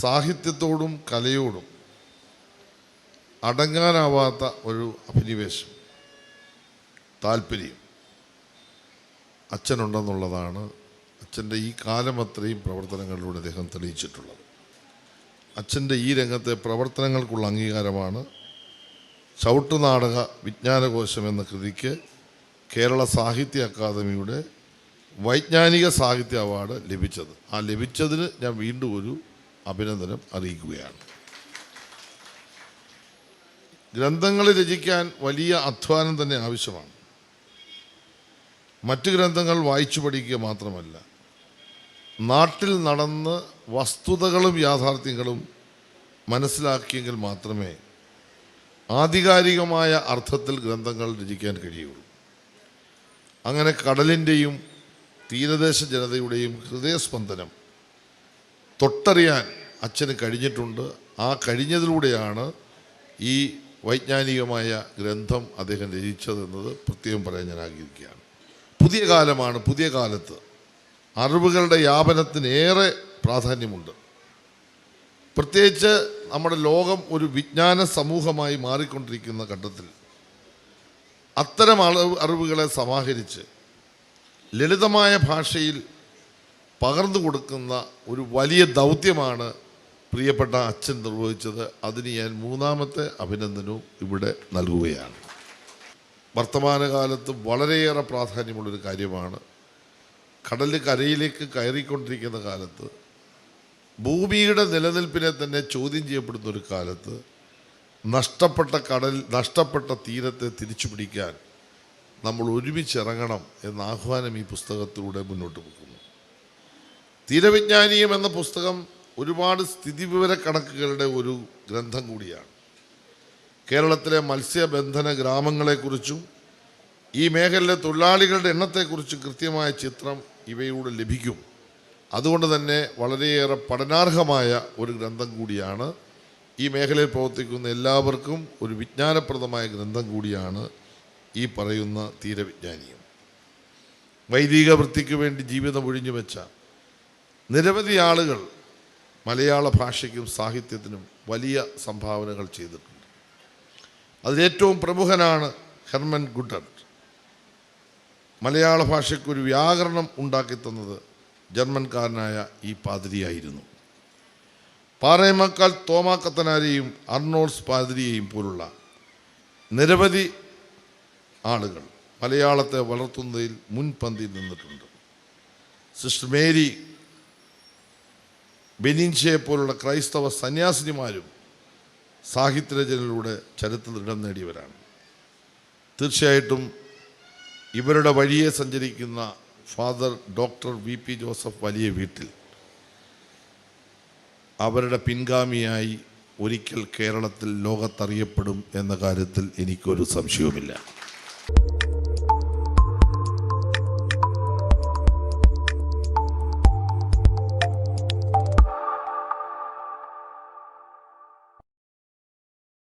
സാഹിത്യത്തോടും കലയോടും അടങ്ങാനാവാത്ത ഒരു അഭിനിവേശം താല്പര്യം അച്ഛനുണ്ടെന്നുള്ളതാണ് അച്ഛന്റെ ഈ കാലം അത്രയും പ്രവർത്തനങ്ങളിലൂടെ അദ്ദേഹം തെളിയിച്ചിട്ടുള്ളത്. അച്ഛന്റെ ഈ രംഗത്തെ പ്രവർത്തനങ്ങൾക്കുള്ള അംഗീകാരമാണ് ചവിട്ടുനാടക വിജ്ഞാനകോശം എന്ന കൃതിക്ക് കേരള സാഹിത്യ അക്കാദമിയുടെ വൈജ്ഞാനിക സാഹിത്യ അവാർഡ് ലഭിച്ചത്. ആ ലഭിച്ചതിന് ഞാൻ വീണ്ടും ഒരു അഭിനന്ദനം അറിയിക്കുകയാണ്. ഗ്രന്ഥങ്ങൾ രചിക്കാൻ വലിയ അധ്വാനം തന്നെ ആവശ്യമാണ്. മറ്റു ഗ്രന്ഥങ്ങൾ വായിച്ചു പഠിക്കുക മാത്രമല്ല നാട്ടിൽ നടന്ന് വസ്തുതകളും യാഥാർത്ഥ്യങ്ങളും മനസ്സിലാക്കിയെങ്കിൽ മാത്രമേ ആധികാരികമായ അർത്ഥത്തിൽ ഗ്രന്ഥങ്ങൾ രചിക്കാൻ കഴിയുള്ളൂ. അങ്ങനെ കടലിന്റെയും തീരദേശ ജനതയുടെയും ഹൃദയസ്പന്ദനം തൊട്ടറിയാൻ അച്ഛന് കഴിഞ്ഞിട്ടുണ്ട്. ആ കഴിഞ്ഞതിലൂടെയാണ് ഈ വൈജ്ഞാനികമായ ഗ്രന്ഥം അദ്ദേഹം രചിച്ചതെന്നത് പ്രത്യേകം പറയാൻ ഞാൻ ആഗ്രഹിക്കുകയാണ്. പുതിയ കാലമാണ് പുതിയ കാലത്ത്. അറിവുകളുടെ വ്യാപനത്തിന് ഏറെ പ്രാധാന്യമുണ്ട്. പ്രത്യേകിച്ച് നമ്മുടെ ലോകം ഒരു വിജ്ഞാന സമൂഹമായി മാറിക്കൊണ്ടിരിക്കുന്ന ഘട്ടത്തിൽ അത്തരം അറിവ് അറിവുകളെ സമാഹരിച്ച് ലളിതമായ ഭാഷയിൽ പകർന്നു കൊടുക്കുന്ന ഒരു വലിയ ദൗത്യമാണ് പ്രിയപ്പെട്ട അച്ഛൻ നിർവഹിച്ചത് അതിന് ഞാൻ മൂന്നാമത്തെ അഭിനന്ദനവും ഇവിടെ നൽകുകയാണ്. വർത്തമാനകാലത്ത് വളരെയേറെ പ്രാധാന്യമുള്ളൊരു കാര്യമാണ്. കടൽ കരയിലേക്ക് കയറിക്കൊണ്ടിരിക്കുന്ന കാലത്ത് ഭൂമിയുടെ നിലനിൽപ്പിനെ തന്നെ ചോദ്യം ചെയ്യപ്പെടുന്ന ഒരു കാലത്ത് നഷ്ടപ്പെട്ട കടൽ നഷ്ടപ്പെട്ട തീരത്തെ തിരിച്ചു പിടിക്കാൻ നമ്മൾ ഒരുമിച്ചിറങ്ങണം എന്ന ആഹ്വാനം ഈ പുസ്തകത്തിലൂടെ മുന്നോട്ട് പോകുന്നു തീരവിജ്ഞാനീയം എന്ന പുസ്തകം ഒരുപാട് സ്ഥിതിവിവര കണക്കുകളുടെ ഒരു ഗ്രന്ഥം കൂടിയാണ്. കേരളത്തിലെ മത്സ്യബന്ധന ഗ്രാമങ്ങളെക്കുറിച്ചും ഈ മേഖലയിലെ തൊഴിലാളികളുടെ എണ്ണത്തെക്കുറിച്ചും കൃത്യമായ ചിത്രം ഇവയിലൂടെ ലഭിക്കും. അതുകൊണ്ട് തന്നെ വളരെയേറെ പഠനാർഹമായ ഒരു ഗ്രന്ഥം കൂടിയാണ്. ഈ മേഖലയിൽ പ്രവർത്തിക്കുന്ന എല്ലാവർക്കും ഒരു വിജ്ഞാനപ്രദമായ ഗ്രന്ഥം കൂടിയാണ് ഈ പറയുന്ന തീരവിജ്ഞാനീയം. വൈദിക വൃത്തിക്ക് വേണ്ടി ജീവിതം ഒഴിഞ്ഞു വെച്ച നിരവധി ആളുകൾ മലയാള ഭാഷയ്ക്കും സാഹിത്യത്തിനും വലിയ സംഭാവനകൾ ചെയ്തിട്ടുണ്ട്. അതിലേറ്റവും പ്രമുഖനാണ് ഹെർമൻ ഗുഡർ മലയാള ഭാഷയ്ക്കൊരു വ്യാകരണം ഉണ്ടാക്കി തന്നത് ജർമ്മൻകാരനായ ഈ പാതിരിയായിരുന്നു. പാറയമക്കാൽ തോമാക്കത്തനാരെയും അർണോൾസ് പാതിരിയെയും പോലുള്ള നിരവധി ആളുകൾ മലയാളത്തെ വളർത്തുന്നതിൽ മുൻപന്തിയിൽ നിന്നിട്ടുണ്ട്. സിസ്റ്റർ മേരി ബെനീൻഷയെ പോലുള്ള ക്രൈസ്തവ സന്യാസിനിമാരും സാഹിത്യരചനയിലൂടെ ചരിത്രത്തിൽ ഇടം നേടിയവരാണ്. തീർച്ചയായിട്ടും ഇവരുടെ വഴിയെ സഞ്ചരിക്കുന്ന father doctor V P Joseph വലിയ വീട്ടിൽ അവരുടെ പിൻഗാമിയായി ഒരിക്കൽ കേരളത്തിൽ ലോകത്തറിയപ്പെടും എന്ന കാര്യത്തിൽ എനിക്കൊരു സംശയവുമില്ല.